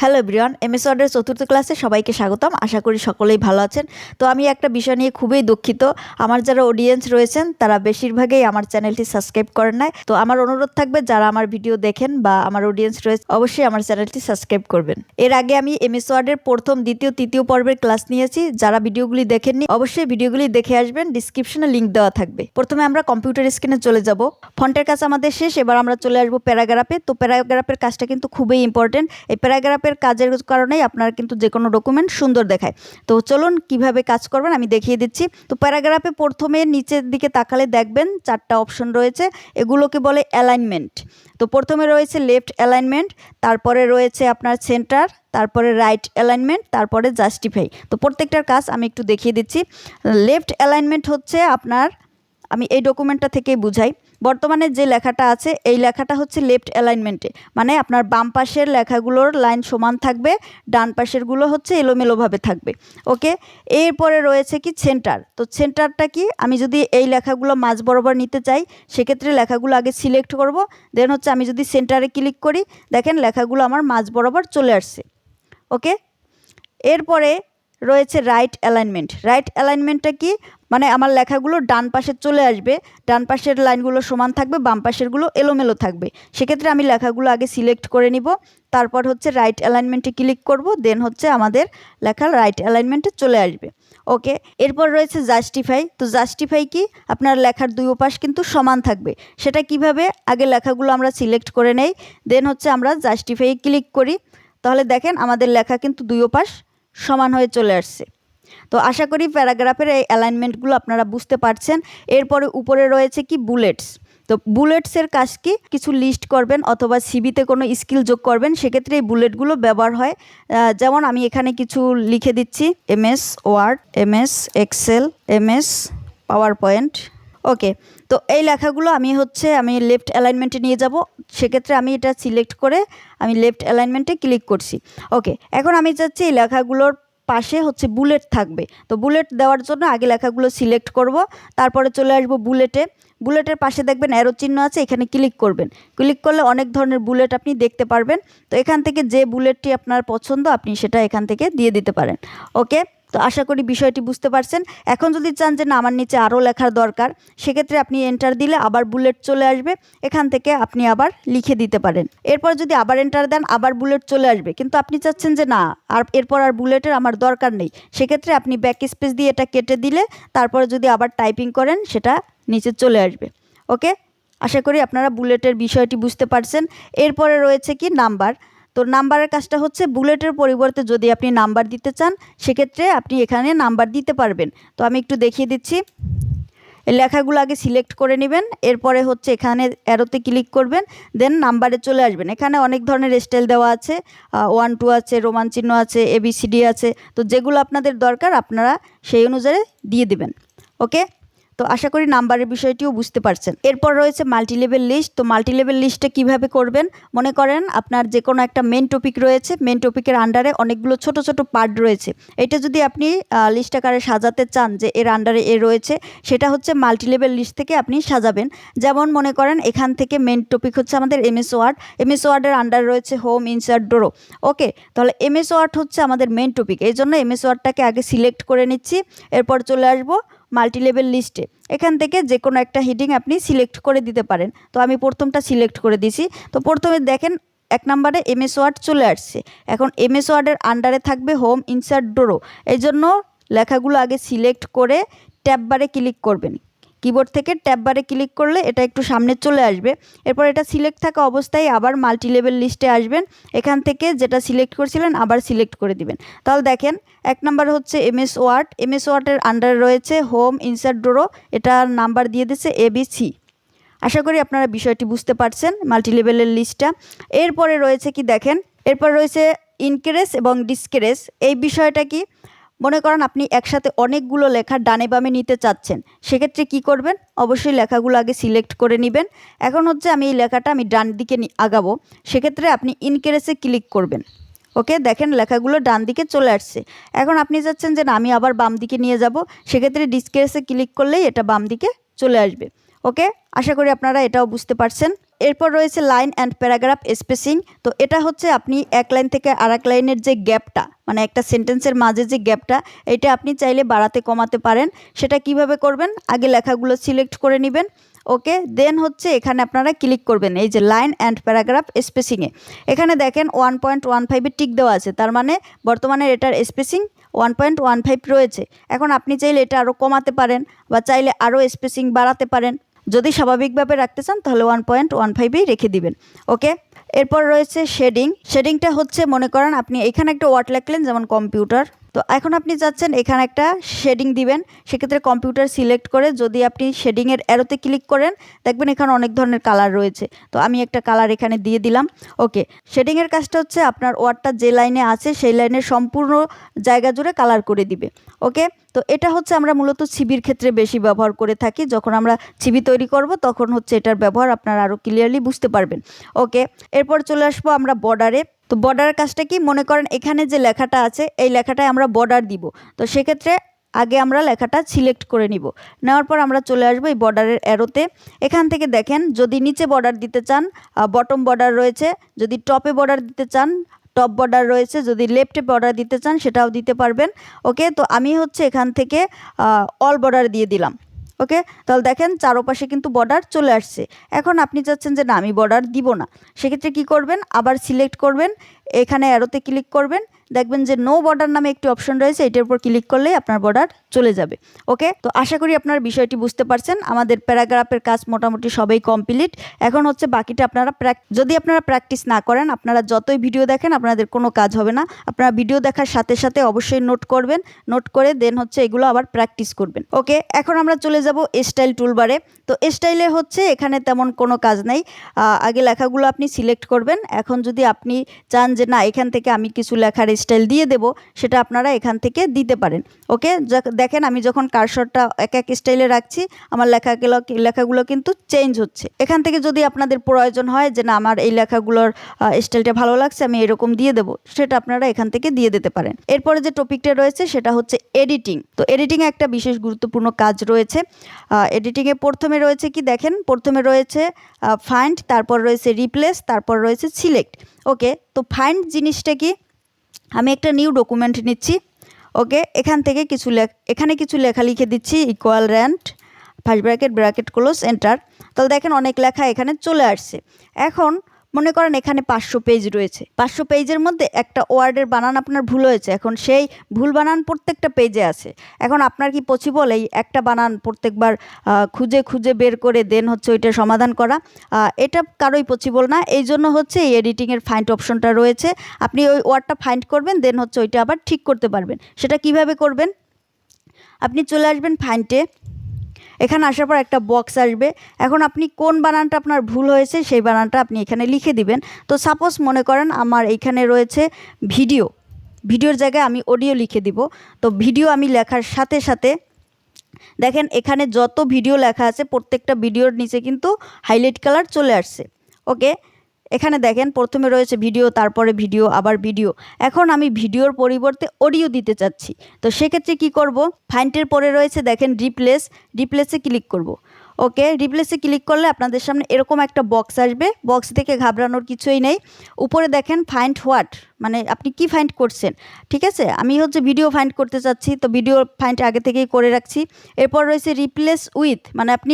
Hello everyone MS ওয়ার্ডের চতুর্থ ক্লাসে সবাইকে স্বাগতম। আশা করি সকলেই ভালো আছেন। তো আমি একটা বিষয় নিয়ে খুবই দুঃখিত। আমার যারা অডিয়েন্স রয়েছেন, তারা বেশিরভাগই আমার চ্যানেলটি সাবস্ক্রাইব করেন নাই। তো আমার অনুরোধ থাকবে, যারা আমার ভিডিও দেখেন বা আমার অডিয়েন্স রয়েছে, অবশ্যই আমার চ্যানেলটি সাবস্ক্রাইব করবেন। এর আগে আমি এমএস ওয়ার্ডের প্রথম, দ্বিতীয়, তৃতীয় পর্বের ক্লাস নিয়েছি। যারা ভিডিওগুলি দেখেননি, অবশ্যই ভিডিওগুলি দেখে আসবেন। ডিসক্রিপশনে লিঙ্ক দেওয়া থাকবে। প্রথমে আমরা কম্পিউটার স্ক্রিনে চলে যাব। ফন্টের কাজ আমাদের শেষ। এবার আমরা চলে আসব প্যারাগ্রাফে। তো প্যারাগ্রাফের কাজটা কিন্তু খুবই ইম্পর্টেন্ট এই প্যারাগ্রাফের কাজের কারণেই আপনার কিন্তু যে কোনো ডকুমেন্ট সুন্দর দেখায়। তো চলুন কীভাবে কাজ করবেন আমি দেখিয়ে দিচ্ছি। তো প্যারাগ্রাফে প্রথমে নিচের দিকে তাকালে দেখবেন চারটা অপশন রয়েছে, এগুলোকে বলে অ্যালাইনমেন্ট তো প্রথমে রয়েছে লেফট অ্যালাইনমেন্ট তারপরে রয়েছে আপনার সেন্টার তারপরে রাইট অ্যালাইনমেন্ট তারপরে জাস্টিফাই তো প্রত্যেকটার কাজ আমি একটু দেখিয়ে দিচ্ছি। লেফট অ্যালাইনমেন্ট হচ্ছে আপনার, আমি এই ডকুমেন্টটা থেকেই বুঝাই। বর্তমানে যে লেখাটা আছে, এই লেখাটা হচ্ছে লেফট অ্যালাইনমেন্টে মানে আপনার বাম পাশের লেখাগুলোর লাইন সমান থাকবে, ডান পাশেরগুলো হচ্ছে এলোমেলোভাবে থাকবে। ওকে এরপরে রয়েছে কি সেন্টার তো সেন্টারটা কি? আমি যদি এই লেখাগুলো মাঝ বরাবর নিতে চাই, সেক্ষেত্রে লেখাগুলো আগে সিলেক্ট করব। দেন হচ্ছে আমি যদি সেন্টারে ক্লিক করি, দেখেন লেখাগুলো আমার মাঝ বরাবর চলে আসছে। ওকে এরপরে রয়েছে রাইট অ্যালাইনমেন্ট রাইট অ্যালাইনমেন্টটা কি? মানে আমার লেখাগুলো ডান পাশে চলে আসবে, ডান পাশের লাইনগুলো সমান থাকবে, বাম পাশেরগুলো এলোমেলো থাকবে। সেক্ষেত্রে আমি লেখাগুলো আগে সিলেক্ট করে নিব, তারপর হচ্ছে রাইট অ্যালাইনমেন্টে ক্লিক করব দেন হচ্ছে আমাদের লেখা রাইট অ্যালাইনমেন্টে চলে আসবে। ওকে এরপর রয়েছে জাস্টিফাই তো জাস্টিফাই কি? আপনার লেখার দুই পাশ কিন্তু সমান থাকবে। সেটা কীভাবে? আগে লেখাগুলো আমরা সিলেক্ট করে নেই দেন হচ্ছে আমরা জাস্টিফাই ক্লিক করি। তাহলে দেখেন আমাদের লেখা কিন্তু দুই পাশ সমান হয়ে চলে আসছে। তো আশা করি প্যারাগ্রাফের এই অ্যালাইনমেন্টগুলো আপনারা বুঝতে পারছেন। এরপরে উপরে রয়েছে কি বুলেটস। তো বুলেটসের কাজ কি? কিছু লিস্ট করবেন অথবা সিবিতে কোনো স্কিল যোগ করবেন, সেক্ষেত্রে এই বুলেটগুলো ব্যবহার হয়। যেমন আমি এখানে কিছু লিখে দিচ্ছি, MS, word, MS, Excel, MS power point okay তো এই লেখাগুলো আমি হচ্ছে আমি লেফট অ্যালাইনমেন্টে নিয়ে যাব। সেক্ষেত্রে আমি এটা সিলেক্ট করে আমি লেফট অ্যালাইনমেন্টে ক্লিক করছি। ওকে এখন আমি চাচ্ছি এই লেখাগুলোর পাশে হচ্ছে বুলেট থাকবে। তো বুলেট দেওয়ার জন্য আগে লেখাগুলো সিলেক্ট করব, তারপরে চলে আসব বুলেটে বুলেটের পাশে দেখবেন অ্যারো চিহ্ন আছে, এখানে ক্লিক করবেন। ক্লিক করলে অনেক ধরনের বুলেট আপনি দেখতে পারবেন। তো এখান থেকে যে বুলেটটি আপনার পছন্দ, আপনি সেটা এখান থেকে দিয়ে দিতে পারেন। ওকে তো আশা করি বিষয়টি বুঝতে পারছেন। এখন যদি চান যে না, আমার নিচে আরও লেখার দরকার, সেক্ষেত্রে আপনি এন্টার দিলে আবার বুলেট চলে আসবে। এখান থেকে আপনি আবার লিখে দিতে পারেন। এরপর যদি আবার এন্টার দেন, আবার বুলেট চলে আসবে। কিন্তু আপনি চাচ্ছেন যে না, আর এরপর আর বুলেটের আমার দরকার নেই। সেক্ষেত্রে আপনি ব্যাক স্পেস দিয়ে এটা কেটে দিলে, তারপরে যদি আবার টাইপিং করেন, সেটা নিচে চলে আসবে। ওকে আশা করি আপনারা বুলেটের বিষয়টি বুঝতে পারছেন। এরপরে রয়েছে কি? নাম্বার তো নাম্বারের কাজটা হচ্ছে বুলেটের পরিবর্তে যদি আপনি নাম্বার দিতে চান, সেক্ষেত্রে আপনি এখানে নাম্বার দিতে পারবেন। তো আমি একটু দেখিয়ে দিচ্ছি। লেখাগুলো আগে সিলেক্ট করে নেবেন, এরপরে হচ্ছে এখানে অ্যারোতে ক্লিক করবেন, দেন নাম্বারে চলে আসবেন। এখানে অনেক ধরনের স্টাইল দেওয়া আছে। ওয়ান টু আছে, রোমান চিহ্ন আছে এবিসিডি আছে। তো যেগুলো আপনাদের দরকার, আপনারা সেই অনুযায়ী দিয়ে দিবেন। ওকে তো আশা করি নাম্বারের বিষয়টিও বুঝতে পারছেন। এরপর রয়েছে মাল্টিলেভেল লিস্ট তো মাল্টিলেভেল লিস্টটা কীভাবে করবেন? মনে করেন আপনার যে কোনো একটা মেন টপিক রয়েছে মেন টপিকের আন্ডারে অনেকগুলো ছোট ছোট পার্ট রয়েছে। এটা যদি আপনি লিস্ট আকারে সাজাতে চান যে এর আন্ডারে এ রয়েছে, সেটা হচ্ছে মাল্টিলেভেল লিস্ট থেকে আপনি সাজাবেন। যেমন মনে করেন এখান থেকে মেন টপিক হচ্ছে আমাদের এমএস ওয়ার্ড এমএস ওয়ার্ডের আন্ডার রয়েছে হোম ইনসার্ট ডোরো ওকে, তাহলে এমএস ওয়ার্ড হচ্ছে আমাদের মেন টপিক এই জন্য এমএস ওয়ার্ডটাকে আগে সিলেক্ট করে নিচ্ছি। এরপর চলে আসব মাল্টিলেভেল লিস্টে এখান থেকে যে কোনো একটা হিডিং আপনি সিলেক্ট করে দিতে পারেন। তো আমি প্রথমটা সিলেক্ট করে দিছি তো প্রথমে দেখেন, এক নম্বরে এমএস ওয়ার্ড চলে আসছে। এখন এমএস ওয়ার্ডের আন্ডারে থাকবে হোম ইনসার্ট ডোরো এই জন্য লেখাগুলো আগে সিলেক্ট করে ট্যাব বারে ক্লিক করবেন। কিবোর্ড থেকে ট্যাব বারে ক্লিক করলে এটা একটু সামনে চলে আসবে। এরপর এটা সিলেক্ট থাকা অবস্থায় আবার মাল্টি লেভেল লিস্টে আসবেন। এখান থেকে যেটা সিলেক্ট করেছিলেন আবার সিলেক্ট করে দিবেন। তাহলে দেখেন, এক নাম্বার হচ্ছে এমএস ওয়ার্ড এমএস ওয়ার্ডের আন্ডারে রয়েছে হোম ইনসার্ট ডোরো এটা নাম্বার দিয়ে দিচ্ছে এবিসি আশা করি আপনারা বিষয়টি বুঝতে পারছেন মাল্টি লেভেলের লিস্টটা এরপরে রয়েছে কি দেখেন, এরপর রয়েছে ইনক্রেস এবং ডিসক্রেস এই বিষয়টা কি? মনে করেন আপনি একসাথে অনেকগুলো লেখা ডানে বামে নিতে চাচ্ছেন, সেক্ষেত্রে কি করবেন? অবশ্যই লেখাগুলো আগে সিলেক্ট করে নেবেন। এখন হচ্ছে আমি এই লেখাটা আমি ডান দিকে আগাবো, সেক্ষেত্রে আপনি ইনকেরেসে ক্লিক করবেন। ওকে, দেখেন লেখাগুলো ডান দিকে চলে আসছে। এখন আপনি চাচ্ছেন যে আমি আবার বাম দিকে নিয়ে যাব, সেক্ষেত্রে ডিসকেসে ক্লিক করলেই এটা বাম দিকে চলে আসবে। ওকে, আশা করি আপনারা এটাও বুঝতে পারছেন। এরপর রয়েছে লাইন অ্যান্ড প্যারাগ্রাফ স্পেসিং। তো এটা হচ্ছে আপনি এক লাইন থেকে আর এক লাইনের যে গ্যাপটা মানে একটা সেন্টেন্সের মাঝে যে গ্যাপটা, এটা আপনি চাইলে বাড়াতে কমাতে পারেন। সেটা কীভাবে করবেন? আগে লেখাগুলো সিলেক্ট করে নেবেন। ওকে, দেন হচ্ছে এখানে আপনারা ক্লিক করবেন এই যে লাইন অ্যান্ড প্যারাগ্রাফ স্পেসিংয়ে এখানে দেখেন ওয়ান পয়েন্ট ওয়ান ফাইভের টিক দেওয়া আছে। তার মানে বর্তমানে এটার spacing one point one five রয়েছে। এখন আপনি চাইলে এটা আরও কমাতে পারেন বা চাইলে আরও স্পেসিং বাড়াতে পারেন। যদি স্বাভাবিকভাবে রাখতে চান, তাহলে ওয়ান পয়েন্ট ওয়ান ফাইভেই রেখে দিবেন। ওকে এরপর রয়েছে শেডিং শেডিংটা হচ্ছে, মনে করেন আপনি এখানে একটা ওয়ার্ড লাগলেন, যেমন কম্পিউটার তো এখন আপনি যাচ্ছেন, এখানে একটা শেডিং দিবেন। সেক্ষেত্রে কম্পিউটার সিলেক্ট করে যদি আপনি শেডিংয়ের অ্যারোতে ক্লিক করেন, দেখবেন এখানে অনেক ধরনের কালার রয়েছে। তো আমি একটা কালার এখানে দিয়ে দিলাম। ওকে শেডিংয়ের কাজটা হচ্ছে আপনার ওয়ার্ডটা যে লাইনে আছে, সেই লাইনের সম্পূর্ণ জায়গা জুড়ে কালার করে দিবে। ওকে তো এটা হচ্ছে আমরা মূলত ছিবির ক্ষেত্রে বেশি ব্যবহার করে থাকি। যখন আমরা ছিবি তৈরি করব, তখন হচ্ছে এটার ব্যবহার আপনারা আরও ক্লিয়ারলি বুঝতে পারবেন। ওকে এরপর চলে আসব আমরা বর্ডারে তো বর্ডারের কাজটা কি? মনে করেন এখানে যে লেখাটা আছে, এই লেখাটায় আমরা বর্ডার দিব। তো সেক্ষেত্রে আগে আমরা লেখাটা সিলেক্ট করে নিব। নেওয়ার পর আমরা চলে আসব এই বর্ডারের অ্যারোতে এখান থেকে দেখেন, যদি নিচে বর্ডার দিতে চান বটম বর্ডার রয়েছে। যদি টপে বর্ডার দিতে চান টপ বর্ডার রয়েছে। যদি লেফটে বর্ডার দিতে চান, সেটাও দিতে পারবেন। ওকে তো আমি হচ্ছে এখান থেকে অল বর্ডার দিয়ে দিলাম। ওকে? তাহলে দেখেন চারোপাশে কিন্তু বর্ডার চলে আসছে। এখন আপনি চাচ্ছেন যে না, আমি বর্ডার দিব না। সেক্ষেত্রে কি করবেন? আবার সিলেক্ট করবেন। এখানে অ্যারোতে ক্লিক করবেন। দেখবেন যে নো বর্ডার নামে একটি অপশন রয়েছে, এটার উপর ক্লিক করলেই আপনার বর্ডার চলে যাবে। ওকে তো আশা করি আপনার বিষয়টি বুঝতে পারছেন। আমাদের প্যারাগ্রাফের কাজ মোটামুটি সবাই কমপ্লিট এখন হচ্ছে বাকিটা আপনারা যদি আপনারা প্র্যাকটিস না করেন, আপনারা যতই ভিডিও দেখেন, আপনাদের কোনো কাজ হবে না। আপনারা ভিডিও দেখার সাথে সাথে অবশ্যই নোট করবেন। নোট করে দেন হচ্ছে এগুলো আবার প্র্যাকটিস করবেন। ওকে এখন আমরা চলে যাব স্টাইল টুলবারে তো স্টাইলে হচ্ছে এখানে তেমন কোনো কাজ নাই। আগে লেখাগুলো আপনি সিলেক্ট করবেন। এখন যদি আপনি চান যে না, এখান থেকে আমি কিছু লেখার স্টাইল দিয়ে দেব, সেটা আপনারা এখান থেকে দিতে পারেন ওকে দেখেন আমি যখন কারশরটা এক এক স্টাইলে রাখছি, আমার লেখাগুলো লেখাগুলো কিন্তু চেঞ্জ হচ্ছে। এখান থেকে যদি আপনাদের প্রয়োজন হয় যে না, আমার এই লেখাগুলোর স্টাইলটা ভালো লাগছে, আমি এরকম দিয়ে দেবো, সেটা আপনারা এখান থেকে দিয়ে দিতে পারেন। এরপরে যে টপিকটা রয়েছে, সেটা হচ্ছে এডিটিং তো এডিটিংয়ে একটা বিশেষ গুরুত্বপূর্ণ কাজ রয়েছে এডিটিংয়ে প্রথমে রয়েছে কি, দেখেন, প্রথমে রয়েছে ফাইন্ড তারপর রয়েছে রিপ্লেস তারপর রয়েছে সিলেক্ট ওকে তো ফাইন্ড জিনিসটা কি? আমি একটা নিউ ডকুমেন্ট নিচ্ছি ওকে এখান থেকে কিছু লেখ, এখানে কিছু লেখা লিখে দিচ্ছি equal rand first bracket bracket close enter তাহলে দেখেন অনেক লেখা এখানে চলে আসছে। এখন মনে করেন এখানে পাঁচশো পেজ রয়েছে। পাঁচশো পেজের মধ্যে একটা ওয়ার্ডের বানান আপনার ভুল হয়েছে। এখন সেই ভুল বানান প্রত্যেকটা পেজে আছে। এখন আপনার কি পসিবল এই একটা বানান প্রত্যেকবার খুঁজে খুঁজে বের করে দেন হচ্ছে ওইটা সমাধান করা? এটা কারোই পসিবল না। এই জন্য হচ্ছে এই এডিটিংয়ের ফাইন্ড অপশনটা রয়েছে। আপনি ওই ওয়ার্ডটা ফাইন্ড করবেন দেন হচ্ছে ওইটা আবার ঠিক করতে পারবেন। সেটা কীভাবে করবেন? আপনি চলে আসবেন ফাইন্ডে এখানে আসার পর একটা বক্স আসবে। এখন আপনি কোন বানানটা আপনার ভুল হয়েছে সেই বানানটা আপনি এখানে লিখে দিবেন। তো সাপোজ মনে করেন আমার এইখানে রয়েছে ভিডিও ভিডিওর জায়গায় আমি অডিও লিখে দিব। তো ভিডিও আমি লেখার সাথে সাথে দেখেন এখানে যত ভিডিও লেখা আছে প্রত্যেকটা ভিডিওর নিচে কিন্তু হাইলাইট কালার চলে আসছে। ওকে এখানে দেখেন, প্রথমে রয়েছে ভিডিও, তারপরে ভিডিও, আবার ভিডিও। এখন আমি ভিডিওর পরিবর্তে অডিও দিতে চাচ্ছি। তো সেক্ষেত্রে কি করব? ফাইন্টের পরে রয়েছে, দেখেন রিপ্লেস রিপ্লেসে ক্লিক করব। ওকে রিপ্লেসে ক্লিক করলে আপনাদের সামনে এরকম একটা বক্স আসবে। বক্স থেকে ঘাবড়ানোর কিছুই নেই। উপরে দেখেন ফাইন্ড হোয়াট মানে আপনি কি ফাইন্ড করছেন? ঠিক আছে? আমি হচ্ছে ভিডিও ফাইন্ড করতে চাচ্ছি, তো ভিডিও ফাইন্ড আগে থেকেই করে রাখছি। এরপর রয়েছে রিপ্লেস উইথ মানে আপনি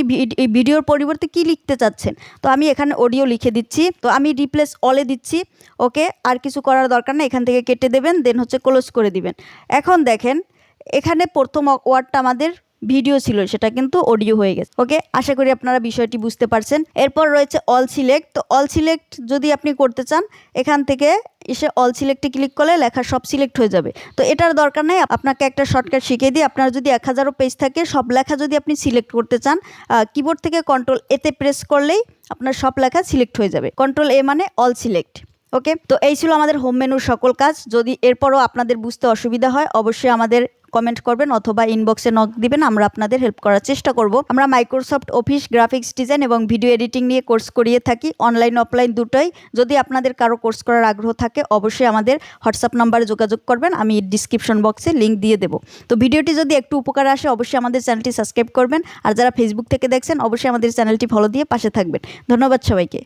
ভিডিওর পরিবর্তে কি লিখতে চাচ্ছেন? তো আমি এখানে অডিও লিখে দিচ্ছি। তো আমি রিপ্লেস অলে দিচ্ছি। ওকে আর কিছু করার দরকার নেই, এখান থেকে কেটে দেবেন দেন হচ্ছে ক্লোজ করে দিবেন। এখন দেখেন, এখানে প্রথম ওয়ার্ডটা আমাদের ভিডিও ছিল, সেটা কিন্তু অডিও হয়ে গেছে। ওকে আশা করি আপনারা বিষয়টি বুঝতে পারছেন। এরপর রয়েছে অল সিলেক্ট তো অল সিলেক্ট যদি আপনি করতে চান, এখান থেকে এসে অল সিলেক্টে ক্লিক করলে লেখা সব সিলেক্ট হয়ে যাবে। তো এটার দরকার নেই, আপনাকে একটা শর্টকাট শিখিয়ে দিই। আপনার যদি এক হাজারও পেজ থাকে, সব লেখা যদি আপনি সিলেক্ট করতে চান কিবোর্ড থেকে কন্ট্রোল এতে প্রেস করলেই আপনার সব লেখা সিলেক্ট হয়ে যাবে। কন্ট্রোল এ মানে অল সিলেক্ট ওকে তো এই ছিল আমাদের হোম মেনুর সকল কাজ। যদি এরপরও আপনাদের বুঝতে অসুবিধা হয়, অবশ্যই আমাদের কমেন্ট করবেন অথবা ইনবক্সে নক দিবেন, আমরা আপনাদের হেল্প করার চেষ্টা করব। আমরা মাইক্রোসফট অফিস গ্রাফিক্স ডিজাইন এবং ভিডিও এডিটিং নিয়ে কোর্স করিয়ে থাকি অনলাইন অফলাইন দুটোই। যদি আপনাদের কারও কোর্স করার আগ্রহ থাকে, অবশ্যই আমাদের হোয়াটসঅ্যাপ নাম্বারে যোগাযোগ করবেন, আমি ডিসক্রিপশন বক্সে লিঙ্ক দিয়ে দেবো। তো ভিডিওটি যদি একটু উপকার আসে, অবশ্যই আমাদের চ্যানেলটি সাবস্ক্রাইব করবেন। আর যারা ফেসবুক থেকে দেখছেন, অবশ্যই আমাদের চ্যানেলটি ফলো দিয়ে পাশে থাকবেন। ধন্যবাদ সবাইকে।